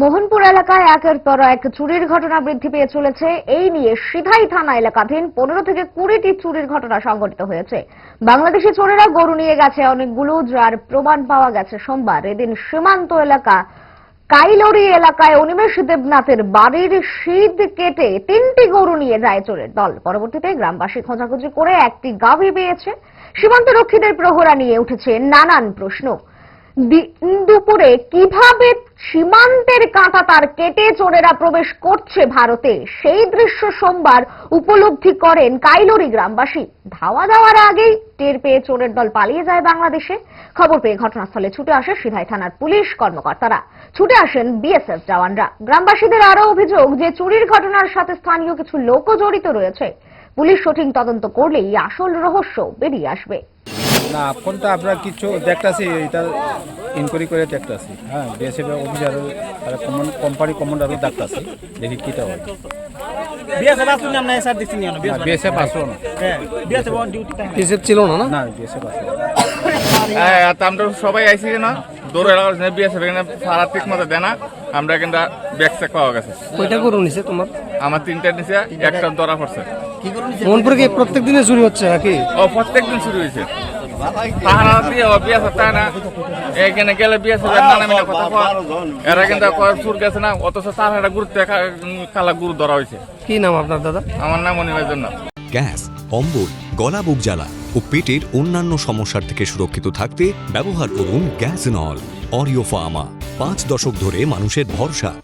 মোহনপুর এলাকায় একের পর এক চুরির ঘটনা বৃদ্ধি পেয়ে চলেছে। এই নিয়ে সিধাই থানা এলাকাধীন পনেরো থেকে কুড়িটি চুরির ঘটনা সংঘটিত হয়েছে। বাংলাদেশি চোরেরা গরু নিয়ে গেছে অনেকগুলো, যার প্রমাণ পাওয়া গেছে সোমবার। এদিন সীমান্ত এলাকা, কাইলরি এলাকায় অনিমেষ দেবনাথের বাড়ির শীত কেটে তিনটি গরু নিয়ে যায় চোরের দল। পরবর্তীতে গ্রামবাসী খোঁজাখুঁজি করে একটি গাভী পেয়েছে। সীমান্ত রক্ষীদের প্রহরা নিয়ে উঠেছে নানান প্রশ্ন। দুপুরে কীভাবে সীমান্তের কাঁটা তার কেটে চোরেরা প্রবেশ করছে ভারতে? সেই দৃশ্য সোমবার উপলব্ধি করেন কাইলরি গ্রামবাসী। ধাওয়া দেওয়ার আগেই টের পেয়ে চোরের দল পালিয়ে যায় বাংলাদেশে। খবর পেয়ে ঘটনাস্থলে ছুটে আসে সিধাই থানার পুলিশ কর্মকর্তারা। ছুটে আসেন বিএসএফ জওয়ানরা। গ্রামবাসীদের আরও অভিযোগ যে চুরির ঘটনার সাথে স্থানীয় কিছু লোকও জড়িত রয়েছে। পুলিশ সঠিক তদন্ত করলেই আসল রহস্য বেরিয়ে আসবে। না এখন তো আমরা কিছু দেখতেছি এটা ইনকোয়ারি করে দেখতেছি। হ্যাঁ বিএসএফ অফিসার আর কমন কোম্পানি কমান্ডারও দেখতেছি দেখি কীটা হয়। বিএসএফ আসলো না আমরা দেখছি না না বিএসএফ আসলো হ্যাঁ বিএসএফ ডিউটি বিএসএফ ছিল না না? না বিএসএফ আসলো হ্যাঁ তো আমরা সবাই আইসি না দৌড় এলাকা বিএসএফ এখানে সারা ঠিক মতো দেয় না আমরা কিন্তু ব্যাগ চেক পাওয়া গেছে। কয়টা গরু নিছে তোমার? আমার তিনটা একটা ধরা পড়ছে। কি প্রত্যেক দিনে চুরি হচ্ছে নাকি? ও প্রত্যেক দিন শুরু হয়েছে। পাহারা দিয়ে ও বিএসএফ না। এখানে গেলে নানা মিনা কথা কয়। এরা কিন্তু সুর গেছে না অথচ তার একটা গুরুত্ব কালা গুরু ধরা হয়েছে কি নাম আপনার দাদা? আমার নাম অনিমের জন্য গ্যাস অম্বল গলা বুক জ্বালা ও পেটের অন্যান্য সমস্যার থেকে সুরক্ষিত থাকতে ব্যবহার করুন গ্যাস নল অরিও ফার্মা। পাঁচ দশক ধরে মানুষের ভরসা।